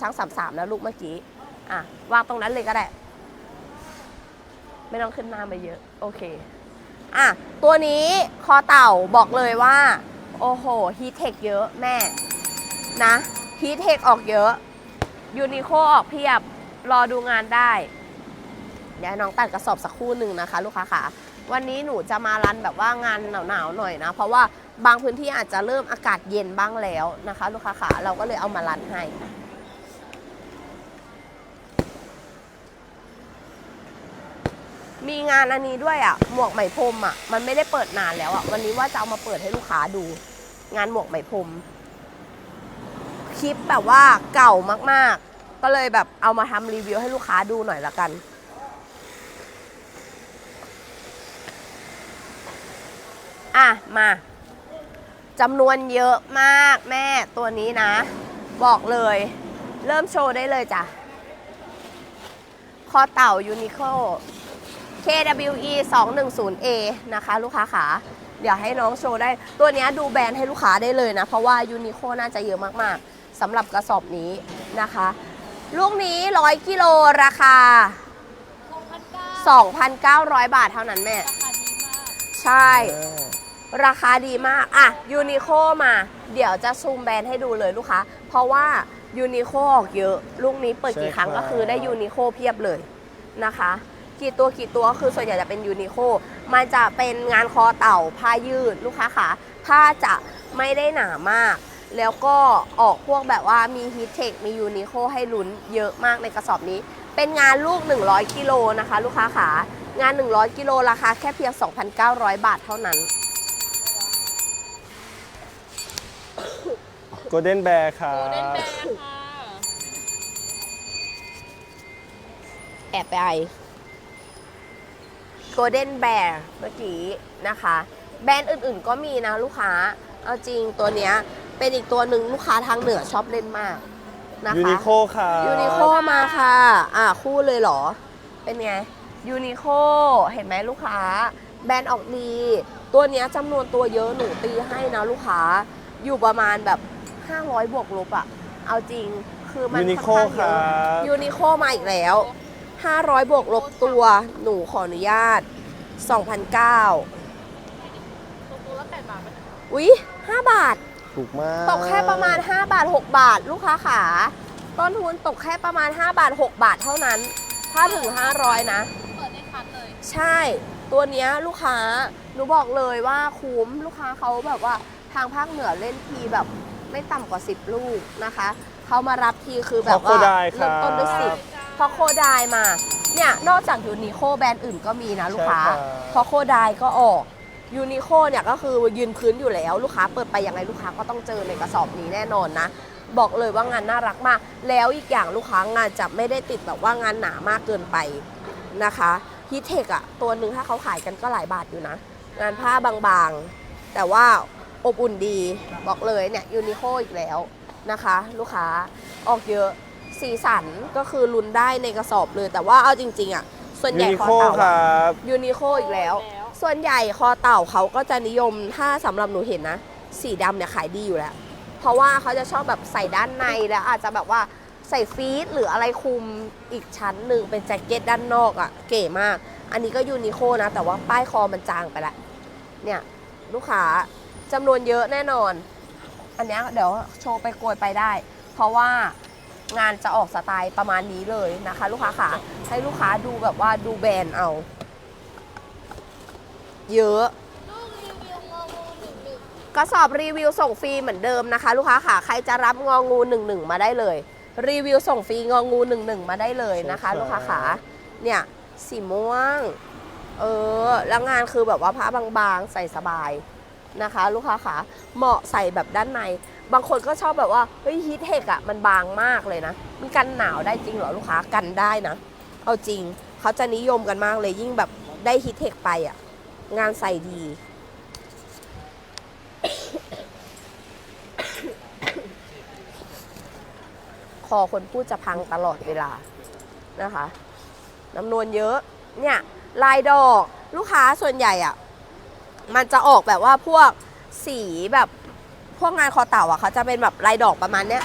ช้างสามสามแล้วลูกเมื่อกี้ อะวางตรงนั้นเลยก็ได้ ไม่ต้องขึ้นหน้ามาเยอะ โอเค อะ ตัวนี้คอเต่าบอกเลยว่า โอ้โหฮีทเทคเยอะแม่ นะฮีทเทคออกเยอะยูนิโคออกเพียบ รอดูงานได้ เดี๋ยวน้องตัดกระสอบสักคู่หนึ่งนะคะ ลูกค้าค่ะ วันนี้หนูจะมารันแบบว่างานหนาวๆหน่อยนะ เพราะว่าบางพื้นที่อาจจะเริ่มอากาศเย็นบ้างแล้วนะคะ ลูกค้าค่ะ เราก็เลยเอามารันให้ มีงานอันนี้ด้วยอะ หมวกไหมพรมอะ มันไม่ได้เปิดนานแล้วอะ วันนี้ว่าจะเอามาเปิดให้ลูกค้าดู งานหมวกไหมพรม คลิปแบบว่าเก่ามากๆ ก็เลยแบบเอามาทำรีวิวให้ลูกค้าดูหน่อยละกัน อะ มาจำนวนเยอะมากแม่ตัวนี้นะ บอกเลย เริ่มโชว์ได้เลยจ้ะ คอเต่ายูนิโค KWE 210A นะคะลูกค้าขาเดี๋ยวให้น้องโชว์ได้ ตัวเนี้ยดูแบรนด์ให้ลูกค้าได้เลยนะ เพราะว่ายูนิโคน่าจะเยอะมากๆสำหรับกระสอบนี้นะคะ ลูกนี้ 100 กิโลราคา 2,900 บาทเท่านั้นแม่ ใช่ ราคาดีมาก อะยูนิโคมา เดี๋ยวจะซูมแบรนด์ให้ดูเลยลูกค้า เพราะว่ายูนิโคออกเยอะ ลูกนี้เปิดกี่ใช่ครั้งครับก็คือได้ยูนิโคเพียบเลยนะคะ กี่ตัวกี่ตัวคือส่วนใหญ่จะเป็นยูนิโคมันจะเป็นงานคอเต่าผ้ายืดลูกค้าขาผ้าจะไม่ได้หนามาก แล้วก็ออกพวกแบบว่ามีฮีทเทคมียูนิโคให้ลุ้นเยอะมากในกระสอบนี้ เป็นงานลูก 100กิโลนะคะ ลูกค้าขางาน 100กิโลราคาแค่เพียง 2,900 บาทเท่านั้นโกลเด้นแบร์ครัโกลเด้นบแบร์ค่ะ แอบไป Golden Bear เมื่อกี้นะคะ แบรนด์อื่นๆก็มีนะลูกค้า เอาจริงตัวเนี้ยเป็นอีกตัวหนึ่งลูกค้าทางเหนือชอบเล่นมากนะคะยูนิโคครับยูนิโคมาค่ะ อ่าคู่เลยเหรอ เป็นไงยูนิโคเห็นไหมลูกค้า แบรนด์ออกดี ตัวเนี้ยจำนวนตัวเยอะหนูตีให้นะลูกค้า อยู่ประมาณแบบ 500 บวกลบอะเอาจริงคือมันยูนิโคค่อนข้างคเยรัอะบยูนิโคมาอีกแล้ว 500 บวกลบตัว หนูขออนุญาต2,009ตัวตัวละแปดบาทมันอุ๊ย5บาท ถูกมากตกแค่ประมาณ 5 บาท 6 บาท ลูกค้าขาต้นทุนตกแค่ประมาณ 5 บาท 6 บาทเท่านั้น ถ้าถึง 500 นะ เปิดได้คัดเลยใช่ ตัวเนี้ยลูกค้า หนูบอกเลยว่าคุ้ม ลูกค้าเขาแบบว่าทางภาคเหนือเล่นทีแบบไม่ต่ำกว่า 10 ลูกนะคะ เขามารับทีคือแบบว่าขอโคไดครัเริ่บมต้นด้วยสิบ พอโคไดมาเนี่ยนอกจากยูนิโคแบรนด์อื่นก็มีนะลูกค้า ใช่ครับ พอโคไดก็ออกยูนิโคเนี่ยก็คือยืนพื้นอยู่แล้วลูกค้าเปิดไปยังไงลูกค้าก็ต้องเจอในกระสอบนี้แน่นอนนะ บอกเลยว่างานน่ารักมาก แล้วอีกอย่างลูกค้างานจะไม่ได้ติดแบบว่างานหนามากเกินไปนะคะฮีทเทคอะตัวหนึ่งถ้าเขาขายกันก็หลายบาทอยู่นะ งานผ้าบางๆ แต่ว่าอบอุ่นดีบอกเลยเนี่ยยูนิโคอีกแล้วนะคะ ลูกค้าออกเยอะ สีสันก็คือลุ้นได้ในกระสอบเลย แต่ว่าเอาจริง ๆอะส่วนใหยูญ่นิคอโคเต่าคอะรับยูนิโคอีกแล้ว ส่วนใหญ่คอเต่าเขาก็จะนิยมถ้าสำหรับหนูเห็นนะ สีดำเนี่ยขายดีอยู่แล้ว เพราะว่าเขาจะชอบแบบใส่ด้านในแล้วอาจจะแบบว่าใส่ฟีดหรืออะไรคลุมอีกชั้นหนึ่งเป็นแจ็คเก็ตด้านนอกอะ่ะ เก๋มาก อันนี้ก็ยูนิโคนะ แต่ว่าป้ายคอมันจางไปละเนี่ยลูกค้าจำนวนเยอะแน่นอน อันเนี้ยเดี๋ยวโชว์ไปโกยไปได้ เพราะว่า งานจะออกสไตล์ประมาณนี้เลยนะคะ ลูกค้าขาให้ลูกค้าดูแบบว่าดูแบรนด์เอา เยอะลูกรีวิวงองูหนึ่งหนึ่งกระสอบรีวิวส่งฟรีเหมือนเดิมนะคะ ลูกค้าค่ะใครจะรับงองู11มาได้เลย รีวิวส่งฟรีงองู11มาได้เลยนะคะใช่ครับลูกค้าขาเนี่ยสีม่วงเออแล้วงานคือแบบว่าผ้าบางๆใส่สบายนะคะ ลูกค้าขาเหมาะใส่แบบด้านใน บางคนก็ชอบแบบว่าเฮ้ยฮีทเทคอะมันบางมากเลยนะ มันกันหนาวได้จริงเหรอลูกค้ากันได้นะ เอาจริงเขาจะนิยมกันมากเลยยิ่งแบบได้ฮีทเทคไปอะงานใส่ดี คอคนพูดจะพังตลอดเวลานะคะจำนวนเยอะ เนี่ย ลายดอกลูกค้าส่วนใหญ่อะมันจะออกแบบว่าพวกสีแบบ พวกงานคอเต่าอะเขาจะเป็นแบบลายดอกประมาณเนี้ย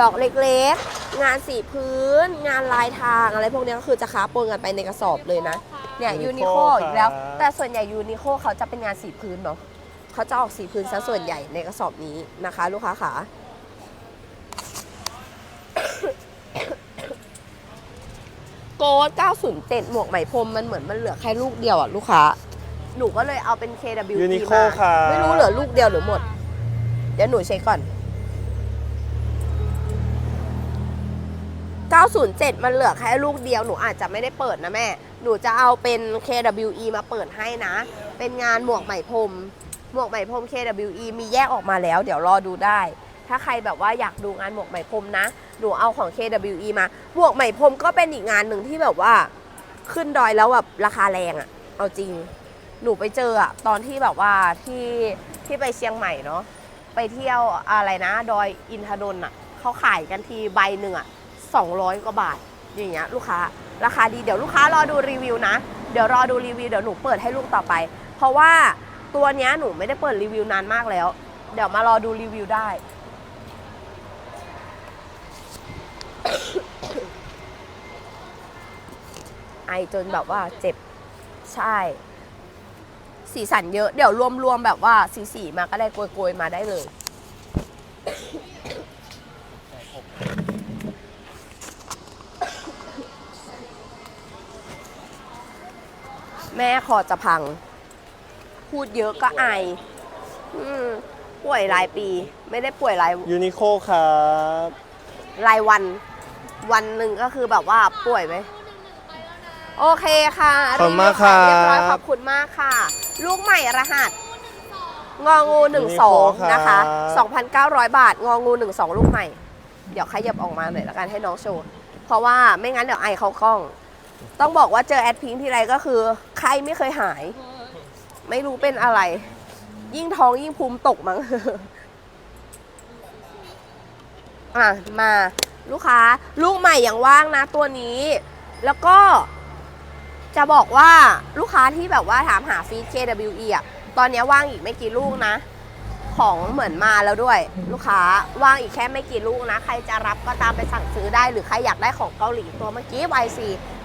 ดอกเล็กๆ งานสีพื้น งานลายทางอะไรพวกนี้ก็คือจะค้าปนกันไปในกระสอบเลยนะเนี่ยยูนิโค Uniqlo อีกแล้วครับแต่ส่วนใหญ่ยูนิโคเขาจะเป็นงานสีพื้นเนาะเขาจะออกสีพื้นซะส่วนใหญ่ในกระสอบนี้นะคะ ลูกค้าขาโกด907 หมวกไหมพรมมันเหมือนมันเหลือแค่ลูกเดียวอะลูกค้า หนูก็เลยเอาเป็น KW ยูนิโคมาค่ะ ไม่รู้เหลือลูกเดียวหรือหมด เดี๋ยวหนูเช็คก่อน 907 มันเหลือแค่ลูกเดียว หนูอาจจะไม่ได้เปิดนะแม่ หนูจะเอาเป็น KWE มาเปิดให้นะ เป็นงานหมวกไหมพรม หมวกไหมพรม KWE มีแยกออกมาแล้ว เดี๋ยวรอดูได้ ถ้าใครแบบว่าอยากดูงานหมวกไหมพรมนะ หนูเอาของ KWE มา หมวกไหมพรมก็เป็นอีกงานหนึ่งที่แบบว่า ขึ้นดอยแล้วแบบราคาแรงอะเอาจริง หนูไปเจออะตอนที่แบบว่าที่ที่ไปเชียงใหม่เนาะ ไปเที่ยวอะไรนะ ดอยอินทนนท์อะเขาขายกันทีใบหนึ่งอะ200 กว่าบาท อย่างเงี้ยลูกค้า ราคาดีเดี๋ยวลูกค้ารอดูรีวิวนะ เดี๋ยวรอดูรีวิวเดี๋ยวหนูเปิดให้ลูกต่อไป เพราะว่าตัวเนี้ยหนูไม่ได้เปิดรีวิวนานมากแล้ว เดี๋ยวมารอดูรีวิวได้ ไอจนแบบว่าเจ็บใช่ สีสันเยอะ เดี๋ยวรวมๆแบบว่าสีสีๆมาก็ได้โกยๆมาได้เลย แม่คอจะพัง พูดเยอะก็ไออืมป่วยรายปี ไม่ได้ป่วยรายยูนิโคครับ รายวัน วันหนึ่งก็คือแบบว่าป่วยไหม โอเคค่ะขอบคุณมากครัเรียบร้อยขบอบคุณมากค่ะ ลูกใหม่รหัส งองู Uniqlo 12 นะคะครับ2,900 บาท งองู 12 ลูกใหม่ เดี๋ยวขยับออกมาหน่อยละกันให้น้องโชว์ เพราะว่าไม่งั้นเดี๋ยวไอเขาคล้อง ต้องบอกว่าเจอแอดพิงค์ทีไรก็คือ ใครไม่เคยหาย ไม่รู้เป็นอะไร ยิ่งท้องยิ่งภูมิตกมั้ง อะ มาลูกค้า ลูกใหม่อย่างว่างนะตัวนี้ แล้วก็ จะบอกว่าลูกค้าที่แบบว่าถามหาฟีด KWE อะ ตอนนี้ว่างอีกไม่กี่ลูกนะ ของเหมือนมาแล้วด้วย ลูกค้าว่างอีกแค่ไม่กี่ลูกนะ ใครจะรับก็ตามไปสั่งซื้อได้ หรือใครอยากได้ของเกาหลีตัวเมื่อกี้ YC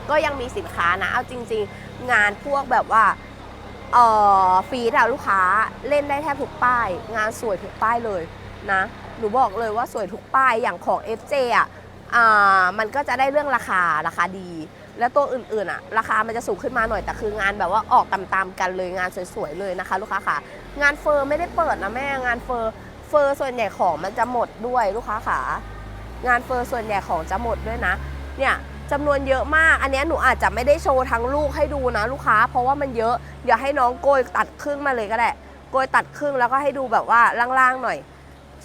ก็ยังมีสินค้านะ เอาจริง ๆ งานพวกแบบว่าเอ่อฟีดอะลูกค้าเล่นได้แทบทุกป้าย งานสวยทุกป้ายเลยนะ หนูบอกเลยว่าสวยทุกป้ายอย่างของ FJ อะอ่ามันก็จะได้เรื่องราคาราคาดี แล้วตัวอื่นๆอะราคามันจะสูงขึ้นมาหน่อยแต่คืองานแบบว่าออกตามๆกันเลยงานสวยๆเลยนะคะ ลูกค้าค่ะ งานเฟอร์ไม่ได้เปิดนะแม่งานเฟอร์เฟอร์ส่วนใหญ่ของมันจะหมดด้วยลูกค้าค่ะ งานเฟอร์ส่วนใหญ่ของจะหมดด้วยนะ เนี่ยจำนวนเยอะมาก อันนี้หนูอาจจะไม่ได้โชว์ทั้งลูกให้ดูนะ ลูกค้า เพราะว่ามันเยอะเดี๋ยวให้น้องโกยตัดครึ่งมาเลยก็ได้ โกยตัดครึ่งแล้วก็ให้ดูแบบว่าล่างๆหน่อย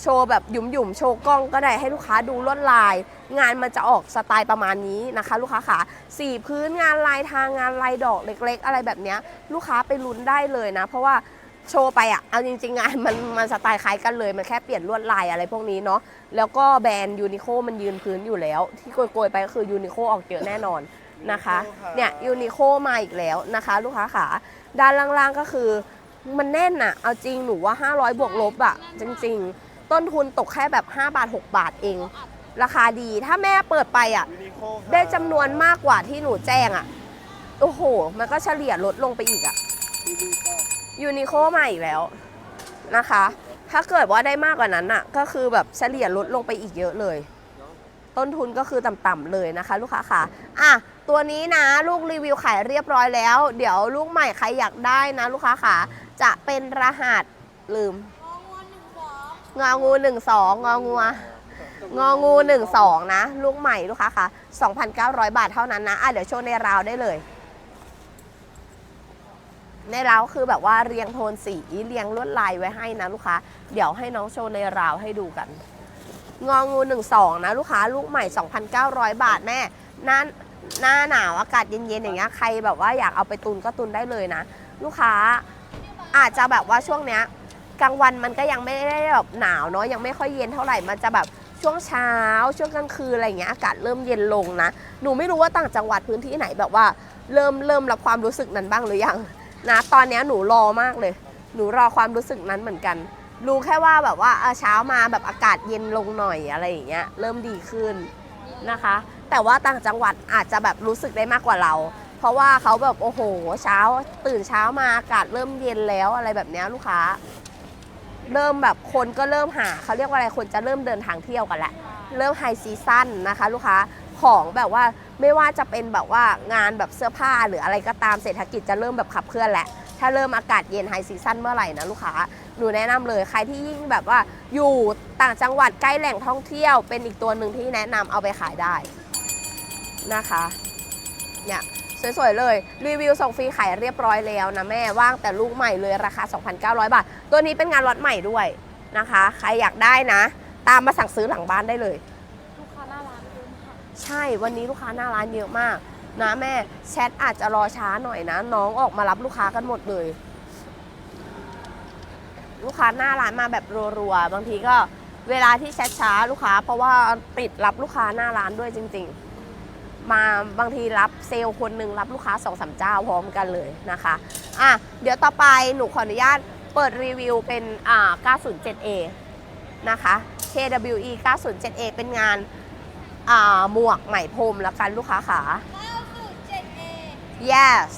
โชว์แบบหยุ่มๆ โชว์กล้องก็ได้ให้ลูกค้าดูลวดลาย งานมันจะออกสไตล์ประมาณนี้นะคะ ลูกค้าขาสีพื้นงานลายทางงานลายดอกเล็ก ๆ อะไรแบบเนี้ยลูกค้าไปลุ้นได้เลยนะ เพราะว่าโชว์ไปอะเอาจริงๆงานมันมันสไตล์คล้ายกันเลย มันแค่เปลี่ยนลวดลายอะไรพวกนี้เนาะแล้วก็แบรนด์ยูนิโคมันยืนพื้นอยู่แล้ว ที่โกยๆไปก็คือยูนิโคออกเยอะแน่นอนนะคะเนี่ยยูนิโคมาอีกแล้วนะคะ ลูกค้าขาด้านล่างๆก็คือมันแน่นอะเอาจริงหนูว่า 500 บวกลบอะจริง ๆ ต้นทุนตกแค่แบบ 5 บาท 6 บาทเอง ราคาดีถ้าแม่เปิดไปอะ ได้จำนวนมากกว่าที่หนูแจ้งอะ โอ้โห มันก็เฉลี่ยลดลงไปอีกอะยูนิโคมาอีกแล้วนะคะ ถ้าเกิดว่าได้มากกว่านั้นอะ ก็คือแบบเฉลี่ยลดลงไปอีกเยอะเลย ต้นทุนก็คือต่ำๆเลยนะคะ ลูกค้าค่ะ อะตัวนี้นะลูกรีวิวขายเรียบร้อยแล้ว เดี๋ยวลูกใหม่ใครอยากได้นะ ลูกค้าค่ะ จะเป็นรหัสลืม งองูหนึ่งสองงองัวงองูหนึ่งสองนะ ลูกใหม่ลูกค้าค่ะ2,900 บาทเท่านั้นนะอะเดี๋ยวโชว์ในราวได้เลย ในราวคือแบบว่าเรียงโทนสีเรียงลวดลายไว้ให้นะลูกค้า เดี๋ยวให้น้องโชว์ในราวให้ดูกัน งองู12นะลูกค้าลูกใหม่ 2,900 บาทแม่หน้าหน้าหนาวอากาศเย็นๆอย่างเงี้ยใครแบบว่าอยากเอาไปตุนก็ตุนได้เลยนะ ลูกค้าอาจจะแบบว่าช่วงเนี้ย กลางวันมันก็ยังไม่ได้แบบหนาวเนาะยังไม่ค่อยเย็นเท่าไหร่มันจะแบบช่วงเช้า ช่วงกลางคืนอะไรอย่างเงี้ยอากาศเริ่มเย็นลงนะหนูไม่รู้ว่าต่างจังหวัดพื้นที่ไหนแบบว่าเริ่มเริ่มรับความรู้สึกนั้นบ้างหรือยังนะตอนนี้หนูรอมากเลย หนูรอความรู้สึกนั้นเหมือนกัน รู้แค่ว่าแบบว่าเออเช้ามาแบบอากาศเย็นลงหน่อยอะไรอย่างเงี้ยเริ่มดีขึ้นนะคะ แต่ว่าต่างจังหวัดอาจจะแบบรู้สึกได้มากกว่าเรา เพราะว่าเขาแบบโอ้โห เช้าตื่นเช้ามาอากาศเริ่มเย็นแล้วอะไรแบบเนี้ยลูกค้า เริ่มแบบคนก็เริ่มหาเขาเรียกว่าอะไรคนจะเริ่มเดินทางเที่ยวกันแล้วเริ่มไฮซีซั่นนะคะลูกค้าของแบบว่าไม่ว่าจะเป็นแบบว่างานแบบเสื้อผ้าหรืออะไรก็ตามเศรษฐกิจจะเริ่มแบบขับเคลื่อนแหละถ้าเริ่มอากาศเย็นไฮซีซั่นเมื่อไหร่นะลูกค้าหนูแนะนำเลยใครที่ยิ่งแบบว่าอยู่ต่างจังหวัดใกล้แหล่งท่องเที่ยว เป็นอีกตัวหนึ่งที่แนะนำเอาไปขายได้นะคะเนี่ย สวยๆเลย รีวิวส่งฟรีขายเรียบร้อยแล้วนะแม่ว่างแต่ลูกใหม่เลยราคา 2,900 บาท ตัวนี้เป็นงานล็อตใหม่ด้วยนะคะ ใครอยากได้นะ ตามมาสั่งซื้อหลังบ้านได้เลย ลูกค้าหน้าร้านเยอะมากใช่วันนี้ลูกค้าหน้าร้านเยอะมากนะแม่แชทอาจจะรอช้าหน่อยนะ น้องออกมารับลูกค้ากันหมดเลย ลูกค้าหน้าร้านมาแบบรัวๆบางทีก็เวลาที่แชทช้าลูกค้า เพราะว่าปิดรับลูกค้าหน้าร้านด้วยจริง ๆ มาบางทีรับเซลล์คนหนึ่งรับลูกค้าสองสามเจ้าพร้อมกันเลยนะคะอะเดี๋ยวต่อไปหนูขออนุญาตเปิดรีวิวเป็นอ่า 907A นะคะ KWE 907A เป็นงานอ่าหมวกไหมพรมแล้วกันลูกค้าขา 907 A yes